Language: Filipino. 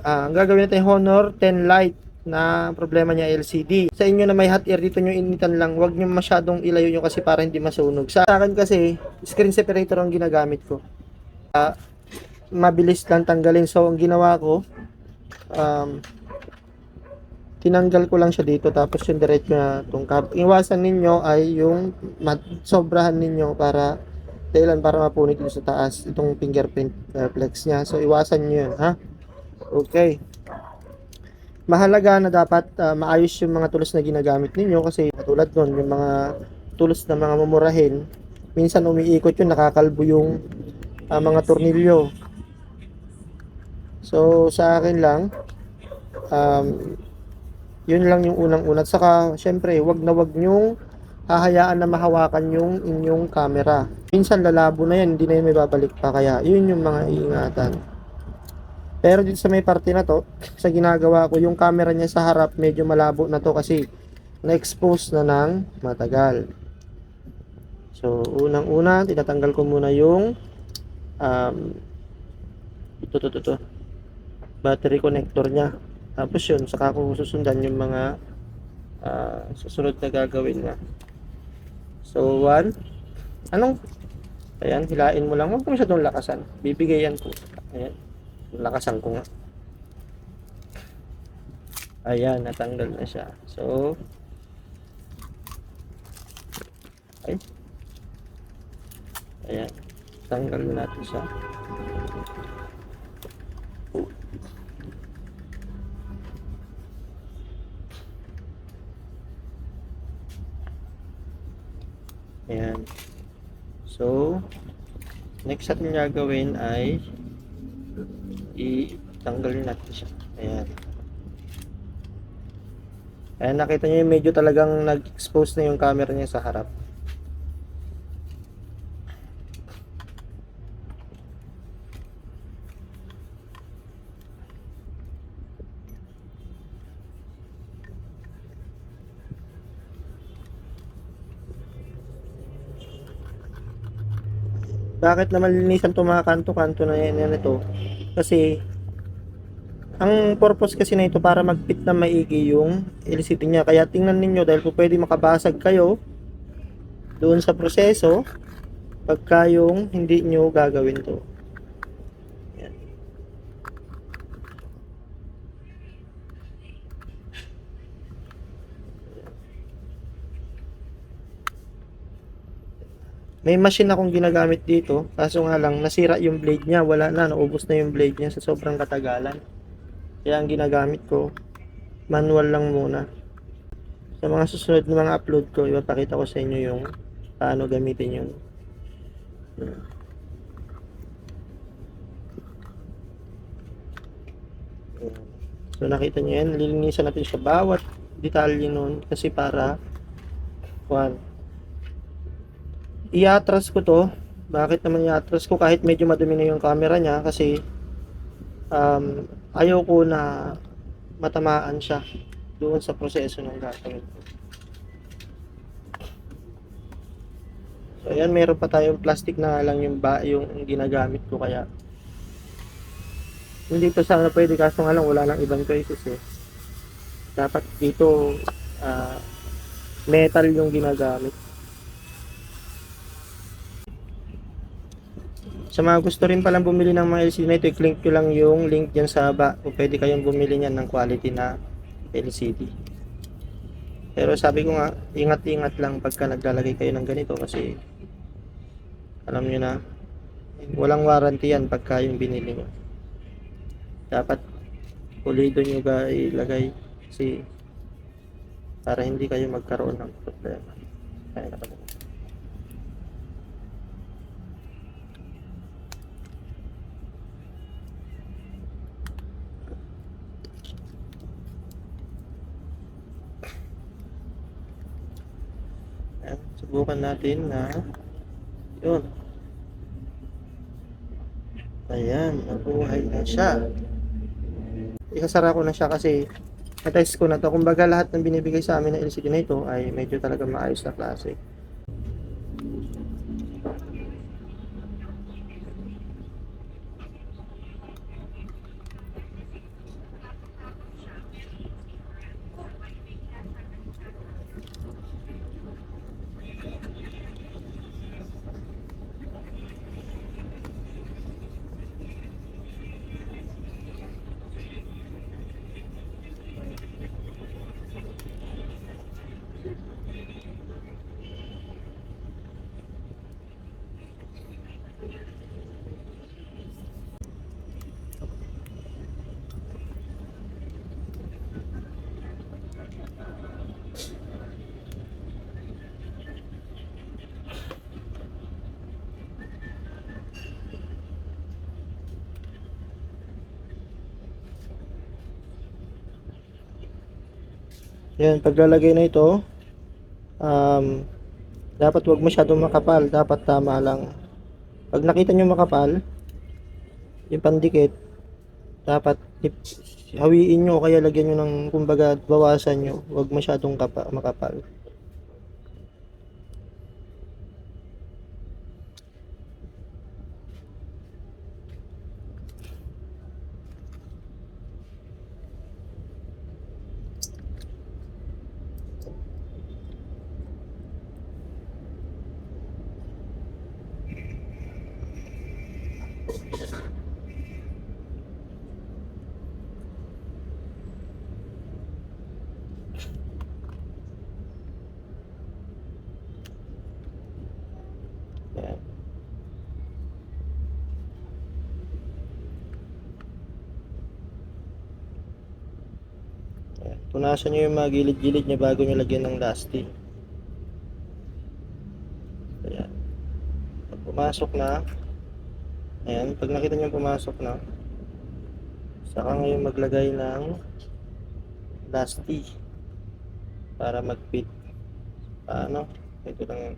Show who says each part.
Speaker 1: Ah, ang gagawin natin Honor 10 Lite na problema niya LCD. Sa inyo na may hot air dito nyo initan lang, wag nyo masyadong ilayo nyo kasi para hindi masunog. Sa akin kasi, screen separator ang ginagamit ko. Ah, mabilis lang tanggalin. So, ang ginawa ko, um, tinanggal ko lang siya dito tapos yung diretso na itong cab. Iwasan ninyo ay yung sobrahan ninyo para dahilan para mapunit dito sa taas itong fingerprint uh, flex niya. So, iwasan nyo yun, ha? Okay. Mahalaga na dapat uh, maayos yung mga tools na ginagamit ninyo kasi katulad nun, yung mga tools na mga mumurahin, minsan umiikot yun, nakakalbo yung uh, mga tornilyo. So, sa akin lang, um, yun lang yung unang-una. Saka, syempre, wag na wag nyong hahayaan na mahawakan yung inyong camera. Minsan lalabo na yan, hindi na yun may babalik pa. Kaya, yun yung mga iingatan. Pero dito sa may parte na to, sa ginagawa ko, yung camera niya sa harap medyo malabo na to kasi na-expose na ng matagal. So, unang-una, tinatanggal ko muna yung um, ito, ito, ito, ito, battery connector niya. Tapos yun, saka ko susundan yung mga ah, susunod na gagawin na. So, one, anong, ayan, hilain mo lang. Huwag mo masyadong lakasan. Bibigayan ko. Ayan. Lakasan ko nga. Ayan, natanggal na siya. So, ay. Ayan. Tanggal na natin siya. Ayan. So, next natin gagawin ay i-tanggalin natin siya. Ayan. Ayan, nakita niyo yung medyo talagang nag-expose na yung camera niya sa harap. Bakit naman linisan to mga kanto-kanto na yan, yan ito? Kasi, ang purpose kasi na ito para mag-fit na maigi yung LCD niya. Kaya tingnan ninyo dahil po pwede makabasag kayo doon sa proseso pagka yung hindi nyo gagawin to. May machine akong ginagamit dito, kaso nga lang nasira yung blade niya, wala na, naubos na yung blade niya sa sobrang katagalan. Kaya ang ginagamit ko, manual lang muna. Sa mga susunod na mga upload ko, ipapakita ko sa inyo yung paano gamitin yun. So nakita nyo yan, lilinisan natin siya bawat detalye nun kasi para one, i-atras ko to. Bakit naman i-atras ko kahit medyo madumi na yung camera niya kasi um, ayaw ko na matamaan siya doon sa proseso ng gagawin ko. So ayan, meron pa tayong plastic na lang yung ba yung ginagamit ko kaya hindi to sana pwede kaso nga lang wala lang ibang choices eh. Dapat dito ah, metal yung ginagamit. Sa mga gusto rin palang bumili ng mga LCD na ito, i-click ko lang yung link dyan sa baba kung pwede kayong bumili niyan ng quality na LCD. Pero sabi ko nga, ingat-ingat lang pagka naglalagay kayo ng ganito kasi alam nyo na, walang warranty yan pagka yung binili nyo. Dapat pulido nyo ga ilagay kasi para hindi kayo magkaroon ng problema. Kaya na pala. Ayan, subukan natin na yun. Ayan, nabuhay na siya. Ikasara ko na siya kasi na-test ko na to. Kumbaga lahat ng binibigay sa amin ng LCD na ito ay medyo talaga maayos na klase. Yan, paglalagay na ito, um, dapat wag masyadong makapal, dapat tama lang. Pag nakita nyo makapal, yung pandikit, dapat hawiin nyo kaya lagyan nyo ng, kumbaga, bawasan nyo. Wag masyadong kapa, makapal. Yan. Yan. Punasan nyo yung mga gilid-gilid niya bago nyo lagyan ng lasting. Ayan. Pumasok na, ayan, pag nakita nyo pumasok na, saka ngayon maglagay ng lasty para mag-fit. Paano? Ito lang yan.